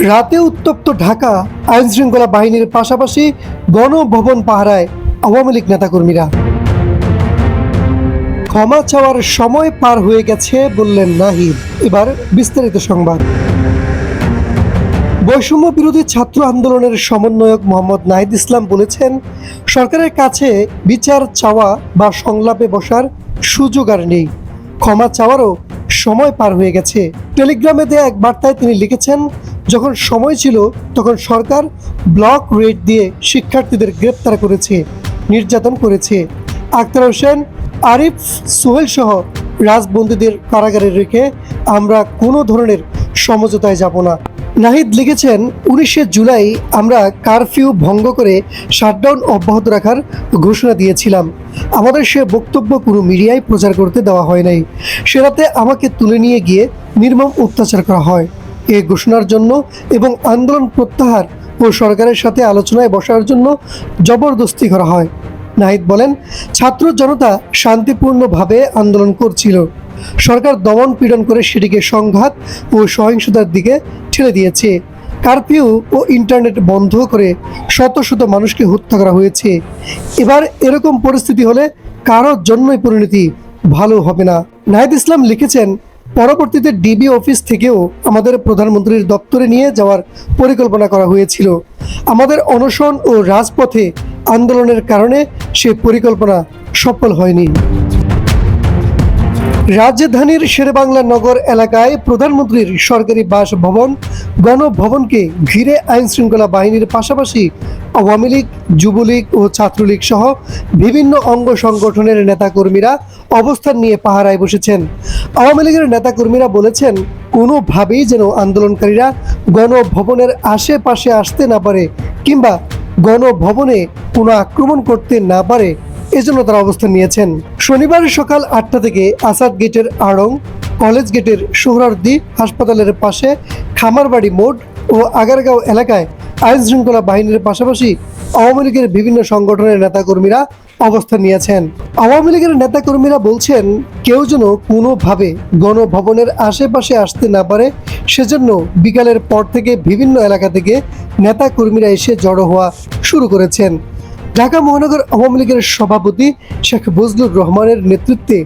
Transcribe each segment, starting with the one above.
রাতে উত্তপ্ত ঢাকা আইন শৃঙ্খলা বাহিনীর পাশাপাশি গণভবন পাহারায় আওয়ামী লীগ নেতাকর্মীরা। ক্ষমা চাওয়ার সময় পার হয়ে গেছে বললেন নাহিদ। এবার বিস্তারিত সংবাদ। বৈষম্য বিরোধী ছাত্র আন্দোলনের সমন্বয়ক মোহাম্মদ নাহিদ ইসলাম বলেছেন, সরকারের কাছে বিচার চাওয়া বা সংলাপে বসার সুযোগ আর নেই। ক্ষমা চাওয়ারও সময় পার হয়ে গেছে। টেলিগ্রামে দেয়া এক বার্তায় তিনি লিখেছেন যখন সময় ছিল, তখন সরকার ব্লক রেড দিয়ে শিক্ষার্থীদের গ্রেপ্তার করেছে, নির্যাতন করেছে। আক্তার হোসেন, আরিফ, সোহেল সহ রাজবন্দীদের কারাগারে রেখে আমরা কোনো ধরনের সমঝোতায় যাব না। নাহিদ লিখেছেন, উনিশে জুলাই আমরা কারফিউ ভঙ্গ করে শাটডাউন অব্যাহত রাখার ঘোষণা দিয়েছিলাম। আমাদের সে বক্তব্য কোনো মিডিয়ায় প্রচার করতে দেওয়া হয় নাই। সে রাতে আমাকে তুলে নিয়ে গিয়ে নির্মম অত্যাচার করা হয়। এ ঘোষণার জন্য এবং আন্দোলন প্রত্যাহার ও সরকারের সাথে আলোচনায় বসার জন্য জবরদস্তি করা হয়। নাহিদ বলেন, ছাত্র জনতা শান্তিপূর্ণভাবে আন্দোলন করছিল। সরকার দমন পীড়ন করে সেটিকে সংঘাত ও সহিংসতার দিকে ঠেলে দিয়েছে। কারফিউ ও ইন্টারনেট বন্ধ করে শত শত মানুষকে হত্যা করা হয়েছে। এবার এরকম পরিস্থিতি হলে কারোর জন্যই পরিণতি ভালো হবে না। নাহিদ ইসলাম লিখেছেন পরবর্তীতে ডিবি অফিস থেকেও আমাদের প্রধানমন্ত্রীর দপ্তরে নিয়ে যাওয়ার পরিকল্পনা করা হয়েছিল। আমাদের অনশন ও রাজপথে আন্দোলনের কারণে সে পরিকল্পনা সফল হয়নি। রাজধানীর শেরেবাংলা নগর এলাকায় প্রধানমন্ত্রীর সরকারি বাস বাসভবন, গণভবনকে ঘিরে আইন শৃঙ্খলা বাহিনীর পাশাপাশি আওয়ামী লীগ, যুবলীগ ও ছাত্রলীগ সহ বিভিন্ন অঙ্গ সংগঠনের নেতাকর্মীরা অবস্থান নিয়ে পাহারায় বসেছেন। আওয়ামী লীগের নেতাকর্মীরা বলেছেন, কোনোভাবেই যেন আন্দোলনকারীরা গণভবনের আশেপাশে আসতে না পারে কিংবা গণভবনে কোনো আক্রমণ করতে না পারে, এজন্য তারা অবস্থান নিয়েছেন। শনিবার সকাল আটটা থেকে আসাদ গেটের আড়ং, কলেজ গেটের সোহরার্দি হাসপাতালের পাশে খামারবাড়ি মোড় ও আগারগাঁও এলাকায় আইন শৃঙ্খলা বাহিনীর পাশাপাশি আওয়ামী লীগের বিভিন্ন সংগঠনের নেতাকর্মীরা অবস্থান নিয়েছেন। আওয়ামী লীগের নেতাকর্মীরা বলছেন, কেউ যেন কোনোভাবে গণভবনের আশেপাশে আসতে না পারে, সেজন্য বিকালের পর থেকে বিভিন্ন এলাকা থেকে নেতাকর্মীরা এসে জড়ো হওয়া শুরু করেছেন। ঢাকা মহানগর আওয়ামী লীগের সভাপতি শেখ বজলুর রহমানের নেতৃত্বে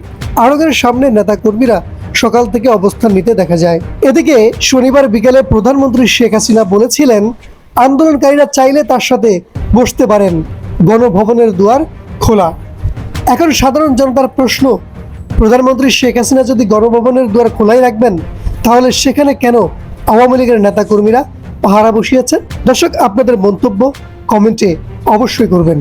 আরগের সামনে নেতাকর্মীরা সকাল থেকে অবস্থান নিতে দেখা যায়। এদিকে শনিবার বিকেলে প্রধানমন্ত্রী শেখ হাসিনা বলেছিলেন আন্দোলনকারীরা চাইলে তার সাথে বসতে পারেন। গণভবনের দুয়ার খোলা। এখন সাধারণ জনতার প্রশ্ন, প্রধানমন্ত্রী শেখ হাসিনা যদি গণভবনের দুয়ার খোলাই রাখবেন, তাহলে সেখানে কেন আওয়ামী লীগের নেতাকর্মীরা পাহারা বসিয়েছেন? দর্শক, আপনাদের মন্তব্য কমেন্টে অবশ্যই করবেন।